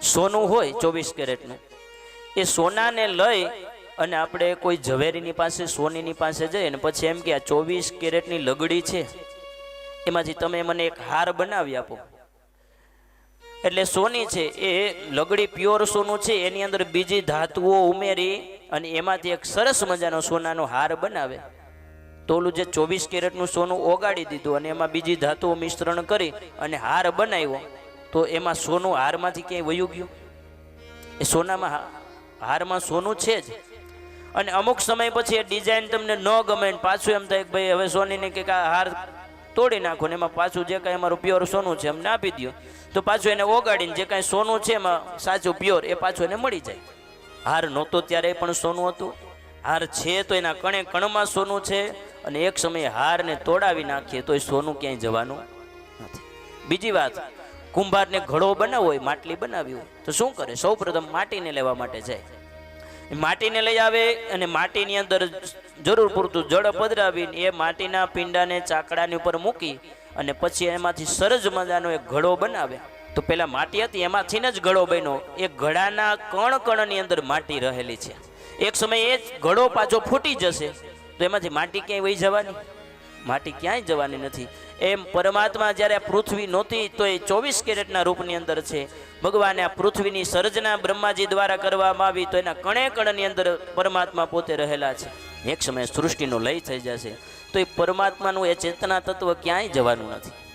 સોનું હોય ચોવીસ કેરેટનું, એ સોનાને લઈ અને આપણે કોઈ ઝવેરીની પાસે, સોનીની પાસે જઈએ ને પછી એમ કે આ ચોવીસ કેરેટની લગડી છે, એમાંથી તમે મને એક હાર બનાવી આપો. એટલે સોની છે, એ લગડી પ્યોર સોનું છે, એની અંદર બીજી ધાતુઓ ઉમેરી અને એમાંથી એક સરસ મજાનો સોનાનો હાર બનાવે. તો જે ચોવીસ કેરેટનું સોનું ઓગાળી દીધું અને એમાં બીજી ધાતુઓ મિશ્રણ કરી અને હાર બનાવ્યો. તો એમાં સોનું હારમાંથી ક્યાંય વયું ગયું? એ સોનામાં હારમાં સોનું છે જ. અને અમુક સમય પછી એ ડિઝાઇન તમને ન ગમે પાછું એમ થાય કે ભાઈ હવે સોનીને આ હાર તોડી નાખો ને એમાં પાછું જે કાંઈ એમાં પ્યોર સોનું છે એમને આપી દો તો પાછું એને ઓગાડીને જે કાંઈ સોનું છે એમાં સાચું પ્યોર એ પાછું એને મળી જાય. હાર નહોતો ત્યારે પણ સોનું હતું. હાર છે તો એના કણે કણમાં સોનું છે અને એક સમયે હારને તોડાવી નાખીએ તો એ સોનું ક્યાંય જવાનું નથી. બીજી વાત કુંભારને ઘડો બનાવવો હોય, માટલી બનાવી હોય, તો શું કરે? સૌ પ્રથમ માટીને લેવા માટે જાય. માટીને લઈ આવે અને માટીની અંદર જરૂર પૂરતું જળ પધરાવીને એ માટીના પિંડાને ચાકડાની ઉપર મૂકી અને પછી એમાંથી સરસ મજાનો એક ઘડો બનાવે. તો પેલા માટી હતી, એમાંથી જ ઘડો બન્યો. એ ઘડાના કણ કણની અંદર માટી રહેલી છે. એક સમયે એ ઘડો પાછો ફૂટી જશે. તો એમાંથી માટી ક્યાંય વહી જવાની? માટી ક્યાંય જવાની નથી. એમ પરમાત્મા જ્યારે પૃથ્વી નહોતી, તો એ ચોવીસ કેરેટના રૂપની અંદર છે. ભગવાને આ પૃથ્વીની સર્જના બ્રહ્માજી દ્વારા કરવામાં આવી, તો એના કણે કણની અંદર પરમાત્મા પોતે રહેલા છે. એક સમયે સૃષ્ટિનો લય થઈ જશે. તો એ પરમાત્માનું એ ચેતના તત્વ ક્યાંય જવાનું નથી.